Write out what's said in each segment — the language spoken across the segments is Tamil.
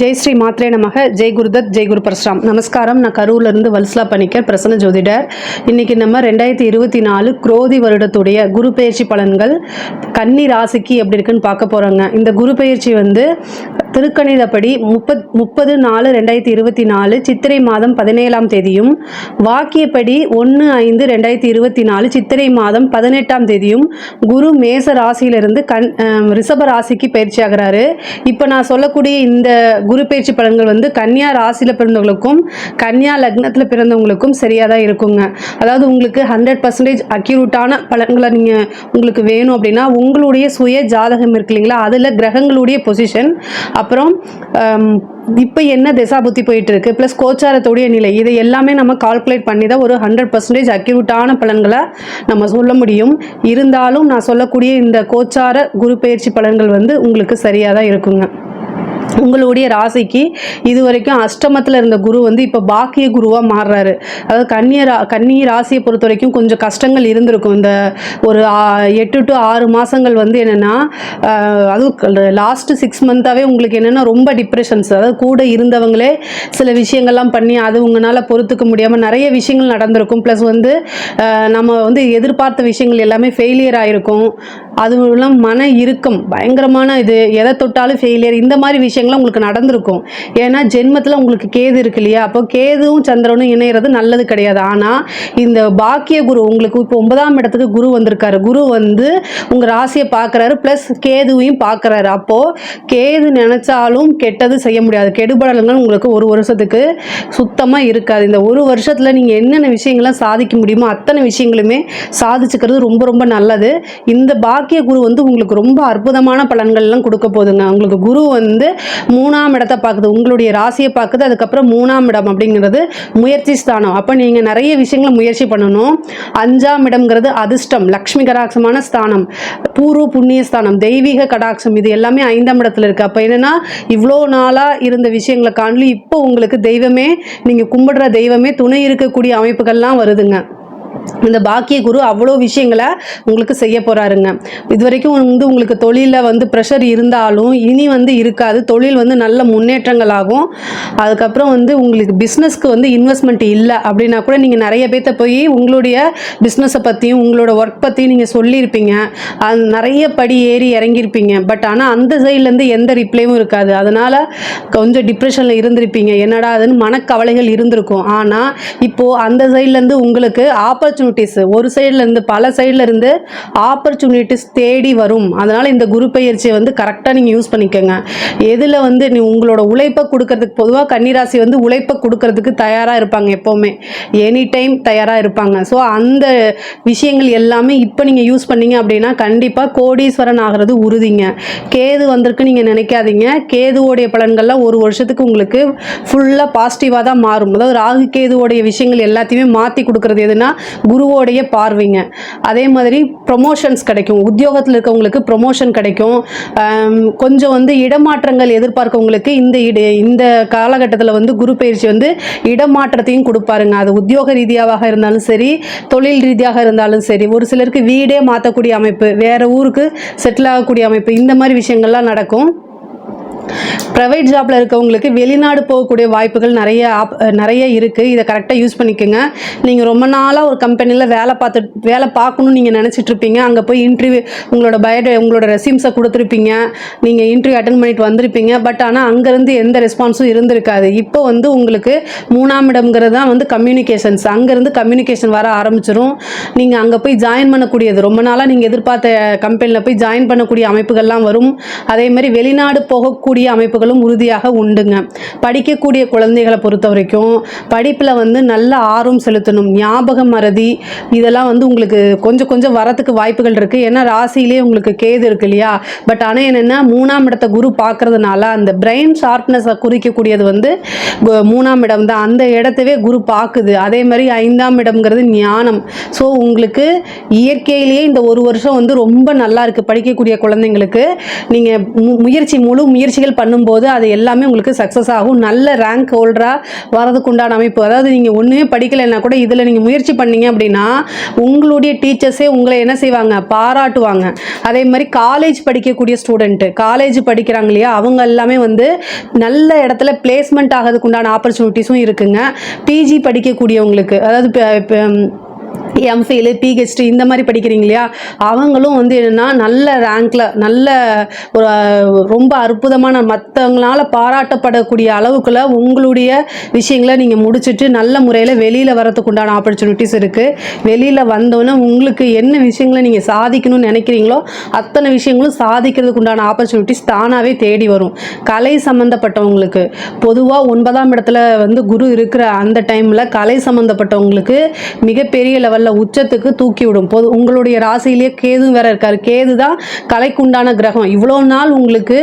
ஜெய் ஸ்ரீ மாத்ரே நமக. ஜெய் குருதத் ஜெய் குரு பரஸ்ராம் நமஸ்காரம். நான் கரூர்ல இருந்து வல்சலா பணிக்கர் பிரசன்ன ஜோதிடர். இன்னைக்கு நம்ம ரெண்டாயிரத்தி இருபத்தி நாலு குரோதி வருடத்துடைய குரு பயிற்சி பலன்கள் கன்னி ராசிக்கு எப்படி இருக்குன்னு பார்க்க போறோங்க. இந்த குரு பயிற்சி வந்து திருக்கணிதப்படி முப்பத் முப்பது நாலு ரெண்டாயிரத்தி இருபத்தி நாலு சித்திரை மாதம் பதினேழாம் தேதியும் வாக்கியப்படி ஒன்று ஐந்து ரெண்டாயிரத்தி இருபத்தி நாலு சித்திரை மாதம் பதினெட்டாம் தேதியும் குரு மேச ராசியிலிருந்து கண் ரிஷப ராசிக்கு பயிற்சி ஆகிறாரு. இப்போ நான் சொல்லக்கூடிய இந்த குரு பயிற்சி பலன்கள் வந்து கன்னியா ராசியில் பிறந்தவங்களுக்கும் கன்னியா லக்னத்தில் பிறந்தவங்களுக்கும் சரியாக தான் இருக்குங்க. அதாவது உங்களுக்கு ஹண்ட்ரட் பர்சன்டேஜ் அக்யூரேட்டான பலன்களை நீங்கள் உங்களுக்கு வேணும் அப்படின்னா உங்களுடைய சுய ஜாதகம் இருக்கு இல்லைங்களா? அதில் கிரகங்களுடைய பொசிஷன் அப்புறம் இப்போ என்ன திசா புத்தி போயிட்டு இருக்கு ப்ளஸ் கோச்சாரத்துடைய நிலை. இதை எல்லாமே நம்ம கால்குலேட் பண்ணி தான் ஒரு ஹண்ட்ரட் பர்சன்டேஜ் அக்யூரேட்டான பலன்களை நம்ம சொல்ல முடியும். இருந்தாலும் நான் சொல்லக்கூடிய இந்த கோச்சார குரு பயிற்சி பலன்கள் வந்து உங்களுக்கு சரியாக தான் இருக்குங்க. உங்களுடைய ராசிக்கு இது வரைக்கும் அஷ்டமத்தில் இருந்த குரு வந்து இப்போ பாக்கிய குருவாக மாறுறாரு. அதாவது கன்னிய ரா கன்னி ராசியை பொறுத்த வரைக்கும் கொஞ்சம் கஷ்டங்கள் இருந்திருக்கும். இந்த ஒரு எட்டு டு ஆறு மாதங்கள் வந்து என்னென்னா அதுவும் லாஸ்ட்டு சிக்ஸ் மந்த்தாகவே உங்களுக்கு என்னென்னா ரொம்ப டிப்ரெஷன்ஸ் அதாவது கூட இருந்தவங்களே சில விஷயங்கள்லாம் பண்ணி அது உங்களால் பொறுத்துக்க முடியாமல் நிறைய விஷயங்கள் நடந்திருக்கும். ப்ளஸ் வந்து நம்ம வந்து எதிர்பார்த்த விஷயங்கள் எல்லாமே ஃபெயிலியர் ஆகிருக்கும் அதுவும் இல்லாமல் மன இறுக்கம் பயங்கரமான இது. எதை தொட்டாலும் ஃபெயிலியர் இந்த மாதிரி விஷயங்கள் விஷயங்களும் உங்களுக்கு நடந்திருக்கும். ஏன்னா ஜென்மத்தில் உங்களுக்கு கேது இருக்கு இல்லையா? அப்போ கேதுவும் சந்திரனும் இணையிறது நல்லது கிடையாது. ஆனால் இந்த பாக்கிய குரு உங்களுக்கு இப்போ ஒன்பதாம் இடத்துக்கு குரு வந்திருக்காரு. குரு வந்து உங்கள் ராசியை பார்க்குறாரு ப்ளஸ் கேதுவையும் பார்க்குறாரு. அப்போது கேது நினச்சாலும் கெட்டது செய்ய முடியாது. கெடுபடலங்கள் உங்களுக்கு ஒரு வருஷத்துக்கு சுத்தமாக இருக்காது. இந்த ஒரு வருஷத்தில் நீங்கள் என்னென்ன விஷயங்கள்லாம் சாதிக்க முடியுமோ அத்தனை விஷயங்களுமே சாதிச்சுக்கிறது ரொம்ப ரொம்ப நல்லது. இந்த பாக்கிய குரு வந்து உங்களுக்கு ரொம்ப அற்புதமான பலன்கள்லாம் கொடுக்க போகுதுங்க. உங்களுக்கு குரு வந்து மூணாம் இடத்தை பார்க்குது. உங்களுடைய ராசியை பார்க்குது. அதுக்கப்புறம் மூணாம் இடம் அப்படிங்கிறது முயற்சி ஸ்தானம். அப்போ நீங்கள் நிறைய விஷயங்களை முயற்சி பண்ணணும். அஞ்சாம் இடம்ங்கிறது அதிர்ஷ்டம் லக்ஷ்மி கடாட்சமான ஸ்தானம் பூர்வ புண்ணிய ஸ்தானம் தெய்வீக கடாட்சம் இது எல்லாமே ஐந்தாம் இடத்துல இருக்குது அப்போ என்னென்னா இவ்வளோ நாளாக இருந்த விஷயங்களை காணலும் இப்போ உங்களுக்கு தெய்வமே நீங்கள் கும்பிடுற தெய்வமே துணை இருக்கக்கூடிய அமைப்புகள்லாம் வருதுங்க. இந்த பாக்கிய குரு அவ்வளோ விஷயங்களை உங்களுக்கு செய்ய போகிறாருங்க இது வரைக்கும் வந்து உங்களுக்கு தொழிலில் வந்து ப்ரெஷர் இருந்தாலும் இனி வந்து இருக்காது. தொழில் வந்து நல்ல முன்னேற்றங்கள் ஆகும் அதுக்கப்புறம் வந்து உங்களுக்கு பிஸ்னஸ்க்கு வந்து இன்வெஸ்ட்மெண்ட் இல்லை அப்படின்னா கூட நீங்கள் நிறைய பேர்த்த போய் உங்களுடைய பிஸ்னஸை பற்றியும் உங்களோட ஒர்க் பற்றியும் நீங்கள் சொல்லியிருப்பீங்க. அது நிறைய படி ஏறி இறங்கியிருப்பீங்க. பட் ஆனால் அந்த சைட்லேருந்து எந்த ரிப்ளையும் இருக்காது. அதனால் கொஞ்சம் டிப்ரெஷனில் இருந்திருப்பீங்க. என்னடா அதுன்னு மனக்கவலைகள் இருந்திருக்கும். ஆனால் இப்போது அந்த சைட்லேருந்து உங்களுக்கு ஆப்பர்ச்சுனிட்டிஸ் ஒரு சைட்லேருந்து பல சைடில் இருந்து ஆப்பர்ச்சுனிட்டிஸ் தேடி வரும். அதனால் இந்த குரு பயிற்சியை வந்து கரெக்டாக நீங்கள் யூஸ் பண்ணிக்கோங்க. எதில் வந்து நீ உங்களோட உழைப்பை கொடுக்கறதுக்கு பொதுவாக கன்னிராசி வந்து உழைப்பை கொடுக்கறதுக்கு தயாராக இருப்பாங்க எப்போவுமே. எனி டைம் தயாராக இருப்பாங்க. ஸோ அந்த விஷயங்கள் எல்லாமே இப்போ நீங்கள் யூஸ் பண்ணீங்க அப்படின்னா கண்டிப்பாக கோடீஸ்வரன் ஆகிறது உறுதிங்க. கேது வந்திருக்கு நீங்கள் நினைக்காதீங்க. கேதுவோடைய பலன்கள்லாம் ஒரு வருஷத்துக்கு உங்களுக்கு ஃபுல்லாக பாசிட்டிவாக தான் மாறும். அதாவது ராகு கேதுவோடைய விஷயங்கள் எல்லாத்தையுமே மாற்றி கொடுக்கறது எதுனா குருவோடைய பார்வைங்க. அதே மாதிரி ப்ரொமோஷன்ஸ் கிடைக்கும். உத்தியோகத்தில் இருக்கவங்களுக்கு ப்ரொமோஷன் கிடைக்கும். கொஞ்சம் வந்து இடமாற்றங்கள் எதிர்பார்க்கவங்களுக்கு இந்த இட இந்த காலகட்டத்தில் வந்து குரு பயிற்சி வந்து இடமாற்றத்தையும் கொடுப்பாருங்க. அது உத்தியோக ரீதியாக இருந்தாலும் சரி தொழில் ரீதியாக இருந்தாலும் சரி ஒரு சிலருக்கு வீடே மாற்றக்கூடிய அமைப்பு வேறு ஊருக்கு செட்டில் ஆகக்கூடிய அமைப்பு இந்த மாதிரி விஷயங்கள்லாம் நடக்கும். ப்ரைவேட் ஜாப்பில் இருக்கவங்களுக்கு வெளிநாடு போகக்கூடிய வாய்ப்புகள் நிறைய ஆப் நிறைய இருக்குது இதை கரெக்டாக யூஸ் பண்ணிக்கோங்க. நீங்கள் ரொம்ப நாளாக ஒரு கம்பெனியில் வேலை பார்த்து வேலை பார்க்கணும்னு நீங்கள் நினச்சிட்டு இருப்பீங்க. அங்கே போய் இன்டர்வியூ உங்களோட பயோட உங்களோட ரெசியூம்ஸை கொடுத்துருப்பீங்க. நீங்கள் இன்டர்வியூ அட்டன் பண்ணிட்டு வந்திருப்பீங்க. பட் ஆனால் அங்கேருந்து எந்த ரெஸ்பான்ஸும் இருந்திருக்காது. இப்போ வந்து உங்களுக்கு மூணாம் இடம்ங்கிறது தான் வந்து கம்யூனிகேஷன்ஸ் அங்கேருந்து கம்யூனிகேஷன் வர ஆரம்பிச்சிடும் நீங்கள் அங்கே போய் ஜாயின் பண்ணக்கூடியது. ரொம்ப நாளாக நீங்கள் எதிர்பார்த்த கம்பெனியில் போய் ஜாயின் பண்ணக்கூடிய அமைப்புகள்லாம் வரும். அதே மாதிரி வெளிநாடு போகக்கூடிய அமைப்புகளும் உறுதியாக உண்டுங்க. படிக்கக்கூடிய குழந்தைகளை பொறுத்த வரைக்கும் படிப்பில் வந்து நல்ல ஆர்வம் செலுத்தணும். ஞாபக மறதி இதெல்லாம் வந்து உங்களுக்கு கொஞ்சம் கொஞ்சம் வரத்துக்கு வாய்ப்புகள் இருக்குது ஏன்னா ராசியிலே உங்களுக்கு கேது இருக்கு இல்லையா? பட் ஆனால் என்னென்னா மூணாம் இடத்த குரு பார்க்கறதுனால அந்த பிரெயின் ஷார்ப்னஸை குறிக்கக்கூடியது வந்து மூணாம் இடம் தான். அந்த இடத்தவே குரு பார்க்குது. அதே மாதிரி ஐந்தாம் இடம்ங்கிறது ஞானம். ஸோ உங்களுக்கு இயற்கையிலேயே இந்த ஒரு வருஷம் வந்து ரொம்ப நல்லா இருக்குது படிக்கக்கூடிய குழந்தைங்களுக்கு நீங்கள் முயற்சி முழு முயற்சிகள் பணிகள் பண்ணும்போது அது எல்லாமே உங்களுக்கு சக்ஸஸ் ஆகும். நல்ல ரேங்க் ஹோல்டராக வரதுக்கு உண்டான அமைப்பு. அதாவது நீங்கள் ஒன்றுமே படிக்கலைன்னா கூட இதில் நீங்கள் முயற்சி பண்ணீங்க அப்படின்னா உங்களுடைய டீச்சர்ஸே உங்களை என்ன செய்வாங்க? பாராட்டுவாங்க. அதே மாதிரி காலேஜ் படிக்கக்கூடிய ஸ்டூடெண்ட்டு காலேஜ் படிக்கிறாங்க இல்லையா? அவங்க எல்லாமே வந்து நல்ல இடத்துல பிளேஸ்மெண்ட் ஆகிறதுக்கு உண்டான ஆப்பர்ச்சுனிட்டிஸும் இருக்குங்க. பிஜி படிக்கக்கூடியவங்களுக்கு அதாவது இப்போ எம்ஃபில் பிஹெச்டி இந்த மாதிரி படிக்கிறீங்க இல்லையா? அவங்களும் வந்து என்னென்னா நல்ல ரேங்க்கில் நல்ல ஒரு ரொம்ப அற்புதமான மற்றவங்களால பாராட்டப்படக்கூடிய அளவுக்குள்ள உங்களுடைய விஷயங்களை நீங்கள் முடிச்சுட்டு நல்ல முறையில் வெளியில் வரத்துக்கு உண்டான ஆப்பர்ச்சுனிட்டிஸ் இருக்குது வெளியில் வந்தோன்னே உங்களுக்கு என்ன விஷயங்களை நீங்கள் சாதிக்கணும்னு நினைக்கிறீங்களோ அத்தனை விஷயங்களும் சாதிக்கிறதுக்கு உண்டான ஆப்பர்ச்சுனிட்டிஸ் தானாகவே தேடி வரும். கலை சம்மந்தப்பட்டவங்களுக்கு பொதுவாக ஒன்பதாம் இடத்துல வந்து குரு இருக்கிற அந்த டைமில் கலை சம்மந்தப்பட்டவங்களுக்கு மிகப்பெரிய லெவலில் உச்சத்துக்கு தூக்கி விடும். பொது உங்களுடைய ராசியிலேயே கேது வேற இருக்காரு. கேது தான் கலைக்குண்டான கிரகம். இவ்வளோ நாள் உங்களுக்கு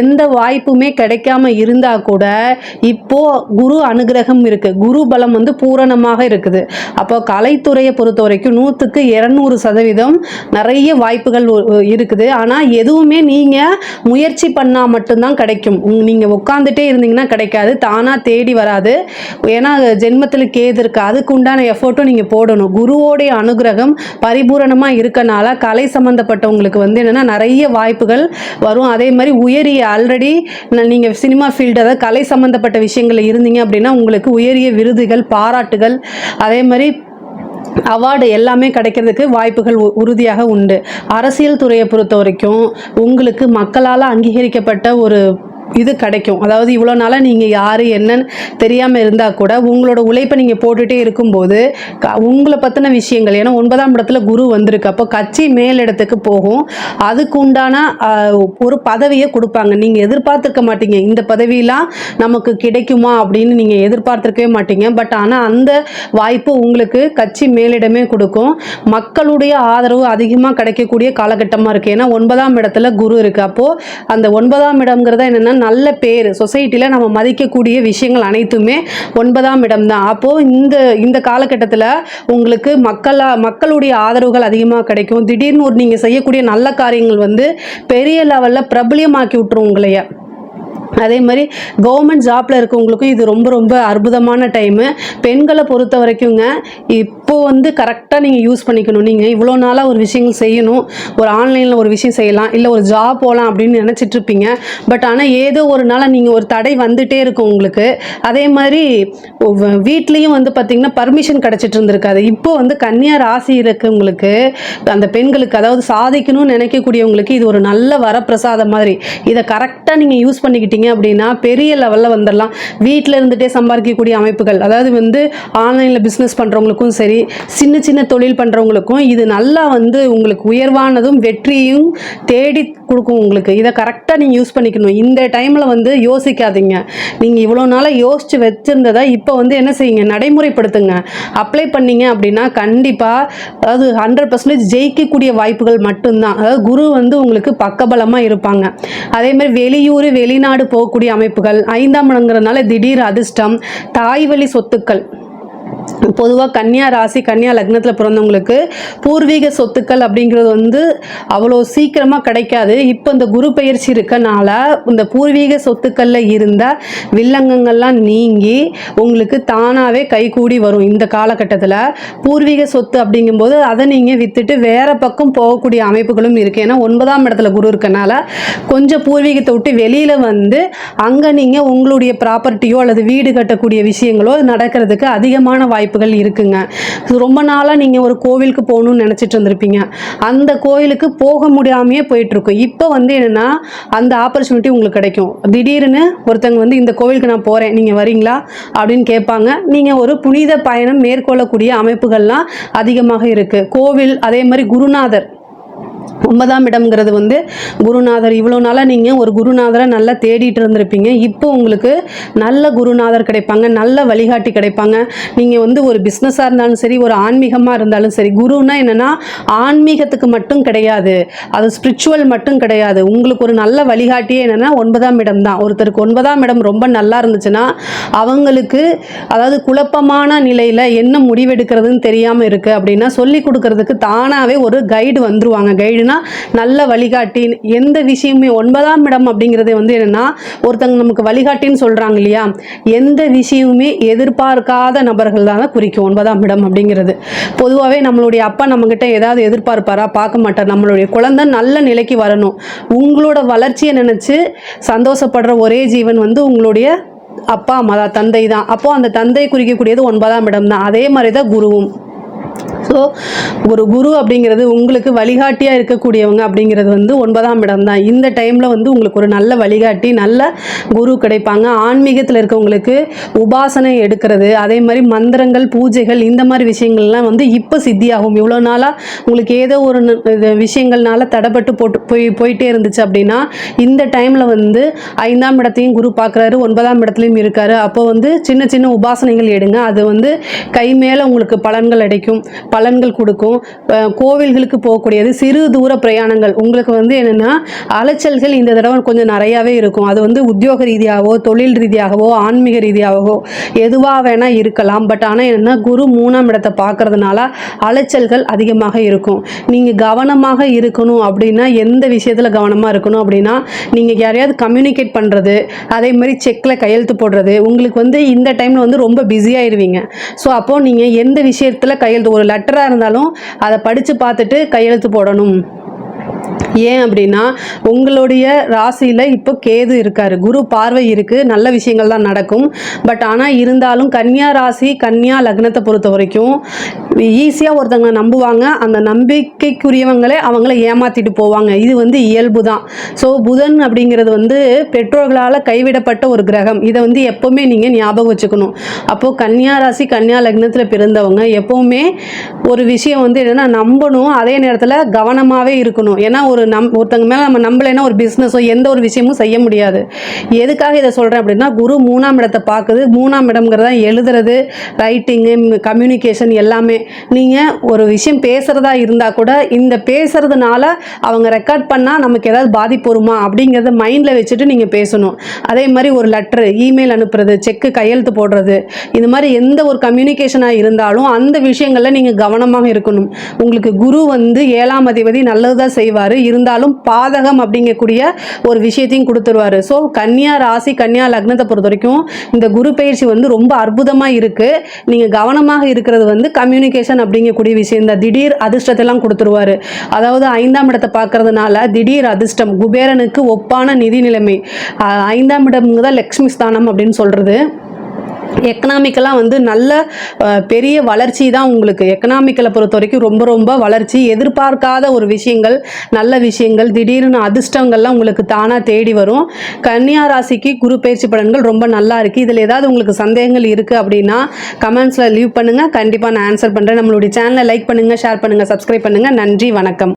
எந்த வாய்ப்புமே கிடைக்காம இருந்தால் கூட இப்போ குரு அனுகிரகம் இருக்குது குரு பலம் வந்து பூரணமாக இருக்குது. அப்போ கலைத்துறையை பொறுத்த வரைக்கும் நூற்றுக்கு இரநூறு சதவீதம் நிறைய வாய்ப்புகள் இருக்குது. ஆனால் எதுவுமே நீங்கள் முயற்சி பண்ணால் மட்டும்தான் கிடைக்கும். நீங்கள் உட்காந்துட்டே இருந்தீங்கன்னா கிடைக்காது. தானாக தேடி வராது. ஏன்னா ஜென்மத்தில் கேது இருக்குது. அதுக்கு உண்டான எஃபோர்ட்டும் நீங்கள் போடணும். குருவோடைய அனுகிரகம் பரிபூரணமாக இருக்கனால கலை சம்மந்தப்பட்டவங்களுக்கு வந்து என்னென்னா நிறைய வாய்ப்புகள் வரும். அதே மாதிரி உயரிய ஆல்ரெடி நீங்கள் சினிமா ஃபீல்டு அதாவது கலை சம்மந்தப்பட்ட விஷயங்களில் இருந்தீங்க அப்படின்னா உங்களுக்கு உயரிய விருதுகள் பாராட்டுகள் அதே மாதிரி அவார்டு எல்லாமே கிடைக்கிறதுக்கு வாய்ப்புகள் உ- உறுதியாக உண்டு. அரசியல் துறையை பொறுத்த வரைக்கும் உங்களுக்கு மக்களால் அங்கீகரிக்கப்பட்ட ஒரு இது கிடைக்கும். அதாவது இவ்வளோ நாளாக நீங்கள் யார் என்னன்னு தெரியாமல் இருந்தால் கூட உங்களோட உழைப்பை நீங்கள் போட்டுகிட்டே இருக்கும்போது க உங்களை பற்றின விஷயங்கள். ஏன்னா ஒன்பதாம் இடத்துல குரு வந்திருக்கு. அப்போ கட்சி மேலிடத்துக்கு போகும். அதுக்கு உண்டான ஒரு பதவியை கொடுப்பாங்க. நீங்கள் எதிர்பார்த்துருக்க மாட்டீங்க. இந்த பதவியெலாம் நமக்கு கிடைக்குமா அப்படின்னு நீங்கள் எதிர்பார்த்துருக்கவே மாட்டீங்க. பட் ஆனால் அந்த வாய்ப்பு உங்களுக்கு கட்சி மேலிடமே கொடுக்கும். மக்களுடைய ஆதரவு அதிகமாக கிடைக்கக்கூடிய காலகட்டமாக இருக்குது ஏன்னா ஒன்பதாம் இடத்துல குரு இருக்குது அப்போது அந்த ஒன்பதாம் இடம்ங்கிறத என்னென்னா நல்ல பேர். சொசைட்டியில் நம்ம மதிக்கக்கூடிய விஷயங்கள் அனைத்துமே ஒன்பதாம் இடம் தான் அப்போது இந்த இந்த காலகட்டத்தில் உங்களுக்கு மக்களா மக்களுடைய ஆதரவுகள் அதிகமாக கிடைக்கும். திடீர்னு ஒரு நீங்கள் செய்யக்கூடிய நல்ல காரியங்கள் வந்து பெரிய லெவலில் பிரபலியமாக்கி விட்டுரும் உங்களைய. அதே மாதிரி கவர்மெண்ட் ஜாப்பில் இருக்கவங்களுக்கும் இது ரொம்ப ரொம்ப அற்புதமான டைமு பெண்களை பொறுத்த வரைக்குங்க இப்போ வந்து கரெக்டாக நீங்கள் யூஸ் பண்ணிக்கணும். நீங்கள் இவ்வளோ நாளாக ஒரு விஷயங்கள் செய்யணும். ஒரு ஆன்லைனில் ஒரு விஷயம் செய்யலாம். இல்லை ஒரு ஜாப் போகலாம் அப்படின்னு நினச்சிட்ருப்பீங்க பட் ஆனால் ஏதோ ஒரு நாளாக நீங்கள் ஒரு தடை வந்துட்டே இருக்கும் உங்களுக்கு. அதே மாதிரி வீட்லேயும் வந்து பார்த்திங்கன்னா பர்மிஷன் கிடச்சிட்டு இருந்திருக்காது. இப்போ வந்து கன்னியா ராசி இருக்கவங்களுக்கு அந்த பெண்களுக்கு அதாவது சாதிக்கணும்னு நினைக்கக்கூடியவங்களுக்கு இது ஒரு நல்ல வரப்பிரசாதம் மாதிரி. இதை கரெக்டாக நீங்கள் யூஸ் பண்ணிக்கிட்டீங்க அப்படின்னா பெரிய லெவலில் வந்துடலாம். வீட்டில் இருந்துகிட்டே சம்பாதிக்கக்கூடிய அமைப்புகள் அதாவது வந்து ஆன்லைனில் பிஸ்னஸ் பண்ணுறவங்களுக்கும் சரி சின்ன சின்ன தொழில் பண்ணுறவங்களுக்கும் இது நல்லா வந்து உங்களுக்கு உயர்வானதும் வெற்றியும் தேடி கொடுக்கும் உங்களுக்கு. இதை கரெக்டாக நீங்கள் யூஸ் பண்ணிக்கணும். இந்த டைமில் வந்து யோசிக்காதீங்க. நீங்கள் இவ்வளோ நாளாக யோசித்து வச்சுருந்ததை இப்போ வந்து என்ன செய்யுங்க? நடைமுறைப்படுத்துங்க. அப்ளை பண்ணீங்க அப்படின்னா கண்டிப்பாக அதாவது ஹண்ட்ரட் பர்சன்டேஜ் ஜெயிக்கக்கூடிய வாய்ப்புகள் மட்டும்தான். அதாவது குரு வந்து உங்களுக்கு பக்கபலமாக இருப்பாங்க. அதே மாதிரி வெளியூர் வெளிநாடு போகக்கூடிய அமைப்புகள் ஐந்தாம் இடங்கிறதுனால திடீர் அதிர்ஷ்டம் தாய் வழி சொத்துக்கள். பொதுவாக கன்னியா ராசி கன்னியா லக்னத்தில் பிறந்தவங்களுக்கு பூர்வீக சொத்துக்கள் அப்படிங்கிறது வந்து அவ்வளோ சீக்கிரமாக கிடைக்காது. இப்போ இந்த குரு பயிற்சி இருக்கனால இந்த பூர்வீக சொத்துக்களில் இருந்த வில்லங்கங்கள்லாம் நீங்கி உங்களுக்கு தானாகவே கைகூடி வரும் இந்த காலகட்டத்தில். பூர்வீக சொத்து அப்படிங்கும்போது அதை நீங்கள் விற்றுட்டு வேறு பக்கம் போகக்கூடிய அமைப்புகளும் இருக்குது ஏன்னா ஒன்பதாம் இடத்துல குரு இருக்கனால கொஞ்சம் பூர்வீகத்தை விட்டு வெளியில் வந்து அங்கே நீங்கள் உங்களுடைய ப்ராப்பர்ட்டியோ அல்லது வீடு கட்டக்கூடிய விஷயங்களோ நடக்கிறதுக்கு அதிகமான வாய்ப்புகள் இருக்குங்க. ரொம்ப நாளாக நீங்கள் ஒரு கோவிலுக்கு போகணும்னு நினச்சிட்டு இருந்திருப்பீங்க. அந்த கோயிலுக்கு போக முடியாமையே போயிட்டுருக்கும் இப்போ வந்து என்னென்னா அந்த ஆப்பர்ச்சுனிட்டி உங்களுக்கு கிடைக்கும். திடீர்னு ஒருத்தங்க வந்து இந்த கோவிலுக்கு நான் போகிறேன் நீங்கள் வரீங்களா? அப்படின்னு கேட்பாங்க. நீங்கள் ஒரு புனித பயணம் மேற்கொள்ளக்கூடிய அமைப்புகள்லாம் அதிகமாக இருக்குது கோவில் அதே மாதிரி குருநாதர் ஒன்பதாம் இடம்ங்கிறது வந்து குருநாதர். இவ்வளோ நாளாக நீங்கள் ஒரு குருநாதரை நல்லா தேடிட்டு இருந்திருப்பீங்க. இப்போ உங்களுக்கு நல்ல குருநாதர் கிடைப்பாங்க நல்ல வழிகாட்டி கிடைப்பாங்க. நீங்கள் வந்து ஒரு பிஸ்னஸாக இருந்தாலும் சரி ஒரு ஆன்மீகமாக இருந்தாலும் சரி குருன்னா என்னென்னா ஆன்மீகத்துக்கு மட்டும் கிடையாது. அது ஸ்பிரிச்சுவல் மட்டும் கிடையாது. உங்களுக்கு ஒரு நல்ல வழிகாட்டியே என்னென்னா ஒன்பதாம் இடம் தான். ஒருத்தருக்கு ஒன்பதாம் இடம் ரொம்ப நல்லா இருந்துச்சுன்னா அவங்களுக்கு அதாவது குழப்பமான நிலையில் என்ன முடிவெடுக்கிறதுன்னு தெரியாமல் இருக்குது அப்படின்னா சொல்லி கொடுக்கறதுக்கு தானாகவே ஒரு கைடு வந்துருவாங்க. கைடுனா நல்ல வழிகாட்டி எந்த விஷயமே ஒன்பதாம் இடம் அப்படிங்கிறது வந்து என்னென்னா ஒருத்தங்க நமக்கு வழிகாட்டின்னு சொல்கிறாங்க இல்லையா? எந்த விஷயமுமே எதிர்பார்க்காத நபர்கள் தான் குறிக்கும் ஒன்பதாம் இடம் அப்படிங்கிறது. பொதுவாகவே நம்மளுடைய அப்பா நம்மக்கிட்ட ஏதாவது எதிர்பார்ப்பாரா? பார்க்க மாட்டார். நம்மளுடைய குழந்தை நல்ல நிலைக்கு வரணும். உங்களோட வளர்ச்சியை நினச்சி சந்தோஷப்படுற ஒரே ஜீவன் வந்து உங்களுடைய அப்பா அம்மா தான் தந்தை தான். அப்போது அந்த தந்தை குறிக்கக்கூடியது ஒன்பதாம் இடம் தான். அதே மாதிரி தான் குருவும். ஸோ ஒரு குரு அப்படிங்கிறது உங்களுக்கு வழிகாட்டியாக இருக்கக்கூடியவங்க அப்படிங்கிறது வந்து ஒன்பதாம் இடம் தான். இந்த டைமில் வந்து உங்களுக்கு ஒரு நல்ல வழிகாட்டி நல்ல குரு கிடைப்பாங்க. ஆன்மீகத்தில் இருக்கவங்களுக்கு உபாசனை எடுக்கிறது அதே மாதிரி மந்திரங்கள் பூஜைகள் இந்த மாதிரி விஷயங்கள்லாம் வந்து இப்போ சித்தியாகும். இவ்வளோ நாளாக உங்களுக்கு ஏதோ ஒரு விஷயங்கள்னால தடைப்பட்டு போட்டு போய் போயிட்டே இருந்துச்சு அப்படின்னா இந்த டைமில் வந்து ஐந்தாம் இடத்தையும் குரு பார்க்குறாரு ஒன்பதாம் இடத்துலையும் இருக்காரு. அப்போ வந்து சின்ன சின்ன உபாசனைகள் எடுங்க. அது வந்து கை மேலே உங்களுக்கு பலன்கள் அடைக்கும் பலன்கள் கொடுக்கும். கோவில்களுக்கு போகக்கூடியது சிறு தூர பிரயாணங்கள். உங்களுக்கு வந்து என்னென்னா அலைச்சல்கள் இந்த தடவை கொஞ்சம் நிறையாவே இருக்கும். அது வந்து உத்தியோக ரீதியாகவோ தொழில் ரீதியாகவோ ஆன்மீக ரீதியாகவோ எதுவாக வேணால் இருக்கலாம். பட் ஆனால் என்னென்னா குரு மூணாம் இடத்தை பார்க்கறதுனால அலைச்சல்கள் அதிகமாக இருக்கும். நீங்கள் கவனமாக இருக்கணும் அப்படின்னா எந்த விஷயத்தில் கவனமாக இருக்கணும் அப்படின்னா நீங்கள் யாரையாவது கம்யூனிகேட் பண்ணுறது அதே மாதிரி செக்கில் கையெழுத்து போடுறது உங்களுக்கு வந்து இந்த டைமில் வந்து ரொம்ப பிஸியாகிடுவீங்க ஸோ அப்போது நீங்கள் எந்த விஷயத்தில் கையெழுத்து ஒரு லெட்டராக இருந்தாலும் அதை படித்து பார்த்துட்டு கையெழுத்து போடணும். ஏன் அப்படின்னா உங்களுடைய ராசியில் இப்போ கேது இருக்கார். குரு பார்வை இருக்குது நல்ல விஷயங்கள் தான் நடக்கும். பட் ஆனால் இருந்தாலும் கன்னியா ராசி கன்னியா லக்னத்தை பொறுத்த வரைக்கும் ஈஸியாக ஒருத்தவங்க நம்புவாங்க. அந்த நம்பிக்கைக்குரியவங்களே அவங்கள ஏமாற்றிட்டு போவாங்க. இது வந்து இயல்பு தான். ஸோ புதன் அப்படிங்கிறது வந்து பெற்றோர்களால் கைவிடப்பட்ட ஒரு கிரகம். இதை வந்து எப்போவுமே நீங்கள் ஞாபகம் வச்சுக்கணும். அப்போது கன்னியா ராசி கன்னியா லக்னத்தில் பிறந்தவங்க எப்போவுமே ஒரு விஷயம் வந்து என்னென்னா நம்பணும். அதே நேரத்தில் கவனமாகவே இருக்கணும். ஏன்னா ஒரு நம் ஒருத்தங்க மேலே நம்ம நம்பலைன்னா ஒரு பிஸ்னஸோ எந்த ஒரு விஷயமும் செய்ய முடியாது. எதுக்காக இதை சொல்கிறேன் அப்படின்னா குரு மூணாம் இடத்தை பார்க்குது. மூணாம் இடம்ங்கிறதா எழுதுறது ரைட்டிங்கு கம்யூனிகேஷன் எல்லாமே. நீங்கள் ஒரு விஷயம் பேசுகிறதா இருந்தால் கூட இந்த பேசுறதுனால அவங்க ரெக்கார்ட் பண்ணால் நமக்கு ஏதாவது பாதிப்பு வருமா? அப்படிங்கிறத மைண்டில் வச்சுட்டு நீங்கள் பேசணும். அதே மாதிரி ஒரு லெட்ரு இமெயில் அனுப்புறது செக்கு கையெழுத்து போடுறது. இது மாதிரி எந்த ஒரு கம்யூனிகேஷனாக இருந்தாலும் அந்த விஷயங்களில் நீங்கள் கவனமாக இருக்கணும். உங்களுக்கு குரு வந்து ஏழாம் அதிபதி நல்லது தான் செய்வார். இருந்தாலும் பாதகம் அப்படிங்கக்கூடிய ஒரு விஷயத்தையும் கொடுத்துருவாரு. ஸோ கன்னியா ராசி கன்னியா லக்னத்தை பொறுத்த வரைக்கும் இந்த குரு பயிற்சி வந்து ரொம்ப அற்புதமாக இருக்குது நீங்கள் கவனமாக இருக்கிறது வந்து கம்யூனிகேஷன் அப்படிங்கக்கூடிய விஷயம். இந்த திடீர் அதிர்ஷ்டத்தெல்லாம் கொடுத்துருவாரு. அதாவது ஐந்தாம் இடத்தை பார்க்கறதுனால திடீர் அதிர்ஷ்டம் குபேரனுக்கு ஒப்பான நிதி நிலைமை. ஐந்தாம் இடம் தான் லக்ஷ்மி ஸ்தானம் அப்படின்னு சொல்கிறது எக்கனாமிக்கலாக வந்து நல்ல பெரிய வளர்ச்சி தான் உங்களுக்கு. எக்கனாமிக்கலை பொறுத்த வரைக்கும் ரொம்ப ரொம்ப வளர்ச்சி. எதிர்பார்க்காத ஒரு விஷயங்கள் நல்ல விஷயங்கள் திடீர்னு அதிர்ஷ்டங்கள்லாம் உங்களுக்கு தானாக தேடி வரும். கன்னியா ராசிக்கு குரு பயிற்சி பலன்கள் ரொம்ப நல்லா இருக்குது இதில் ஏதாவது உங்களுக்கு சந்தேகங்கள் இருக்குது அப்படின்னா கமெண்ட்ஸில் லீவ் பண்ணுங்கள் கண்டிப்பாக நான் ஆன்சர் பண்ணுறேன் நம்மளுடைய சேனலை லைக் பண்ணுங்கள் ஷேர் பண்ணுங்கள் சப்ஸ்கிரைப் பண்ணுங்கள் நன்றி வணக்கம்.